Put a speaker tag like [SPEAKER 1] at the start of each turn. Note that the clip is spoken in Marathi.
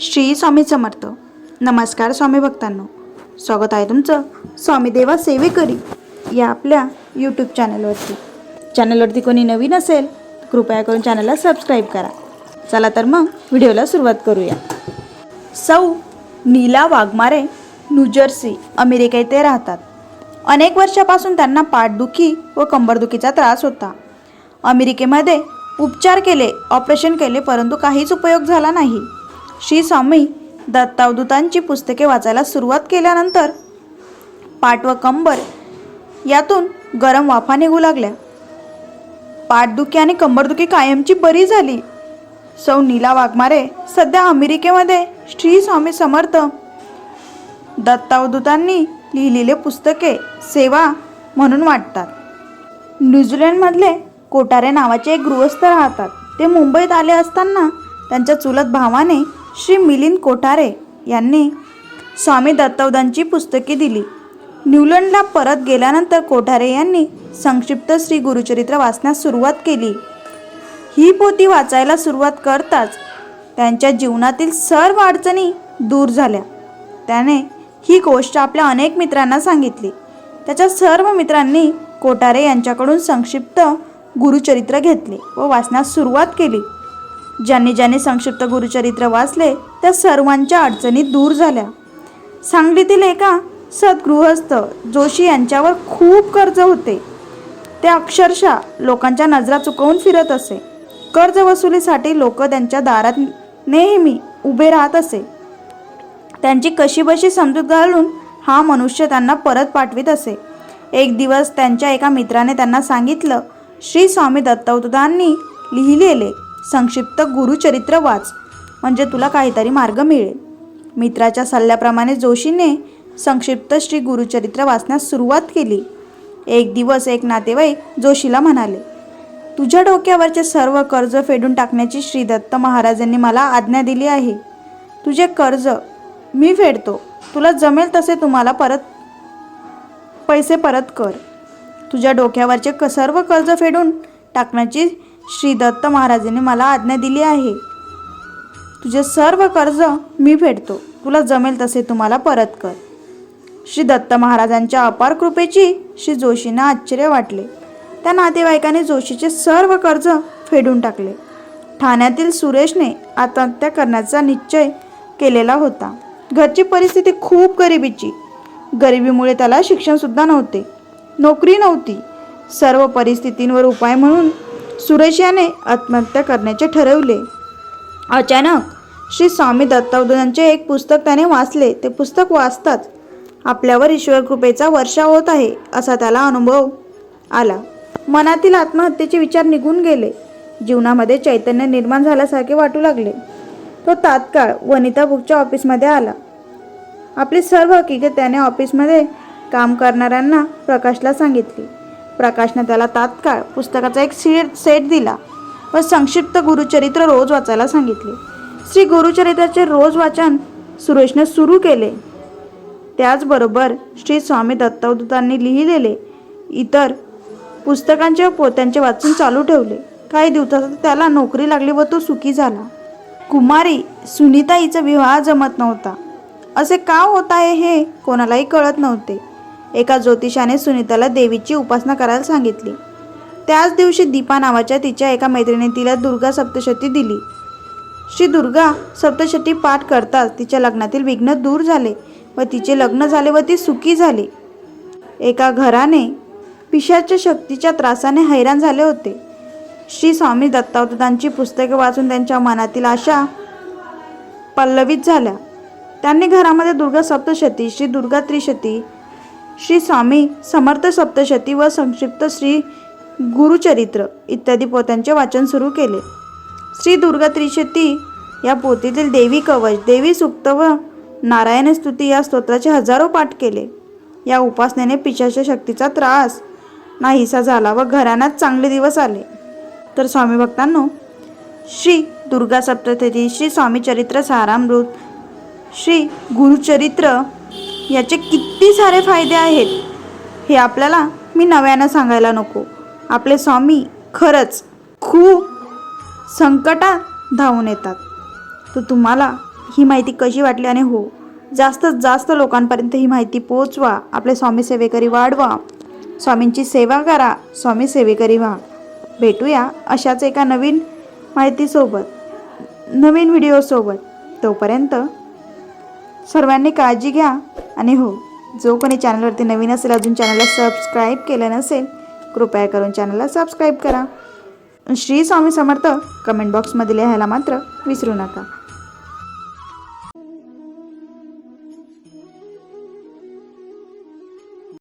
[SPEAKER 1] श्री स्वामी समर्थ. नमस्कार स्वामी भक्तांनो. स्वागत आहे तुमचं स्वामी देवा सेवेकरी या आपल्या यूट्यूब चॅनलवरती चॅनलवरती कोणी नवीन असेल कृपया करून चॅनलला सबस्क्राईब करा. चला तर मग व्हिडिओला सुरुवात करूया. सौ नीला वाघमारे न्यूजर्सी अमेरिका येथे राहतात. अनेक वर्षापासून त्यांना पाठदुखी व कंबरदुखीचा त्रास होता. अमेरिकेमध्ये उपचार केले ऑपरेशन केले परंतु काहीच उपयोग झाला नाही. श्री स्वामी दत्तावधूतांची पुस्तके वाचायला सुरुवात केल्यानंतर पाठ व कंबर यातून गरम वाफा निघू लागल्या. पाठदुखी आणि कंबरदुखी कायमची बरी झाली. सौ नीला वाघमारे सध्या अमेरिकेमध्ये श्री स्वामी समर्थ. दत्तावधूतांनी लिहिलेले पुस्तके सेवा म्हणून वाटतात. न्यूझीलंडमधले कोटारे नावाचे एक गृहस्थ राहतात. ते मुंबईत आले असताना त्यांच्या चुलत भावाने श्री मिलिंद कोठारे यांनी स्वामी दत्तवदांची पुस्तके दिली. न्यूलंडला परत गेल्यानंतर कोठारे यांनी संक्षिप्त श्री गुरुचरित्र वाचण्यास सुरुवात केली. ही पोथी वाचायला सुरुवात करताच त्यांच्या जीवनातील सर्व अडचणी दूर झाल्या. त्याने ही गोष्ट आपल्या अनेक मित्रांना सांगितली. त्याच्या सर्व मित्रांनी कोठारे यांच्याकडून संक्षिप्त गुरुचरित्र घेतले व वाचण्यास सुरुवात केली. ज्यांनी ज्यांनी संक्षिप्त गुरुचरित्र वाचले त्या सर्वांच्या अडचणी दूर झाल्या. सांगलीतील एका सद्गृहस्थ जोशी यांच्यावर खूप कर्ज होते. ते अक्षरशः लोकांच्या नजरा चुकवून फिरत असे. कर्ज वसुलीसाठी लोक त्यांच्या दारात नेहमी उभे राहत असे. त्यांची कशीबशी समजूत घालून हा मनुष्य त्यांना परत पाठवित असे. एक दिवस त्यांच्या एका मित्राने त्यांना सांगितलं श्री स्वामी दत्तावतांनी लिहिलेले संक्षिप्त गुरुचरित्र वाच. म्हणजे तुला काहीतरी मार्ग मिळेल. मित्राच्या सल्ल्याप्रमाणे जोशीने संक्षिप्त श्री गुरुचरित्र वाचण्यास सुरुवात केली. एक दिवस एक नातेवाईक जोशीला म्हणाले तुझ्या डोक्यावरचे सर्व कर्ज फेडून टाकण्याची श्री दत्त महाराजांनी मला आज्ञा दिली आहे. तुझे कर्ज मी फेडतो. तुला जमेल तसे तुम्हाला परत पैसे परत कर. तुझ्या डोक्यावरचे क सर्व कर्ज फेडून टाकण्याची श्री दत्त महाराजांनी मला आज्ञा दिली आहे. तुझे सर्व कर्ज मी फेडतो. तुला जमेल तसे तुम्हाला परत कर. श्री दत्त महाराजांच्या अपार कृपेची श्री जोशींना आश्चर्य वाटले. त्या नातेवाईकाने जोशीचे सर्व कर्ज फेडून टाकले. ठाण्यातील सुरेशने आत्महत्या करण्याचा निश्चय केलेला होता. घरची परिस्थिती खूप गरिबीची. गरिबीमुळे त्याला शिक्षणसुद्धा नव्हते. नोकरी नव्हती. सर्व परिस्थितींवर उपाय म्हणून सुरेश याने आत्महत्या करण्याचे ठरवले. अचानक श्री स्वामी दत्तावधांचे एक पुस्तक त्याने वाचले. ते पुस्तक वाचताच आपल्यावर ईश्वर कृपेचा वर्षा होत आहे असा त्याला अनुभव आला. मनातील आत्महत्येचे विचार निघून गेले. जीवनामध्ये चैतन्य निर्माण झाल्यासारखे वाटू लागले. तो तात्काळ वनिता बुकच्या ऑफिसमध्ये आला. आपली सर्व हकीकत त्याने ऑफिसमध्ये काम करणाऱ्यांना प्रकाशला सांगितली. प्रकाशने त्याला तात्काळ पुस्तकाचा एक सीट सेट दिला व संक्षिप्त गुरुचरित्र रोज वाचायला सांगितले. श्री गुरुचरित्राचे रोज वाचन सुरेशने सुरू केले. त्याचबरोबर श्री स्वामी दत्तवदूतांनी लिहिलेले इतर पुस्तकांचे व पोत्यांचे वाचन चालू ठेवले. काही दिवसात त्याला नोकरी लागली व तो सुखी झाला. कुमारी सुनीता हिचा विवाह जमत नव्हता. असे का होत आहे हे कोणालाही कळत नव्हते. एका ज्योतिषाने सुनीताला देवीची उपासना करायला सांगितली. त्याच दिवशी दीपा नावाच्या तिच्या एका मैत्रिणी तिला दुर्गा सप्तशती दिली. श्री दुर्गा सप्तशती पाठ करताच तिच्या लग्नातील विघ्न दूर झाले व तिचे लग्न झाले व ती सुखी झाली. एका घराने पिशाच्या शक्तीच्या त्रासाने हैराण झाले होते. श्री स्वामी दत्तावतांची पुस्तके वाचून त्यांच्या मनातील आशा पल्लवित झाल्या. त्यांनी घरामध्ये दुर्गा सप्तशती श्री दुर्गा त्रिशती श्री स्वामी समर्थ सप्तशती व संक्षिप्त श्री गुरुचरित्र इत्यादी पोत्यांचे वाचन सुरू केले. श्री दुर्गा त्रिशती या पोतीतील देवी कवच देवी सुक्त व नारायण स्तुती या स्तोत्राचे हजारो पाठ केले. या उपासनेने पिशाच्या शक्तीचा त्रास नाहीसा झाला व घराण्यात चांगले दिवस आले. तर स्वामी भक्तांनो श्री दुर्गा सप्तशती श्री स्वामी चरित्र सारामृत श्री गुरुचरित्र याचे किती सारे फायदे आहेत हे आपल्याला मी नव्यानं सांगायला नको. आपले स्वामी खरंच खूप संकटात धावून येतात. तर तुम्हाला ही माहिती कशी वाटली आणि हो जास्तीत जास्त लोकांपर्यंत ही माहिती पोचवा आपले स्वामी सेवेकरी वाढवा. स्वामींची सेवा करा. स्वामी सेवेकरी व्हा. भेटूया अशाच एका नवीन माहितीसोबत नवीन व्हिडिओसोबत. तोपर्यंत सर्वांनी काळजी घ्या. आणि हो जो कोणी चॅनलवरती नवीन असेल अजून चॅनलला सबस्क्राईब केलं नसेल कृपया करून चॅनलला सबस्क्राईब करा. श्री स्वामी समर्थ कमेंट बॉक्समध्ये लिहायला मात्र विसरू नका.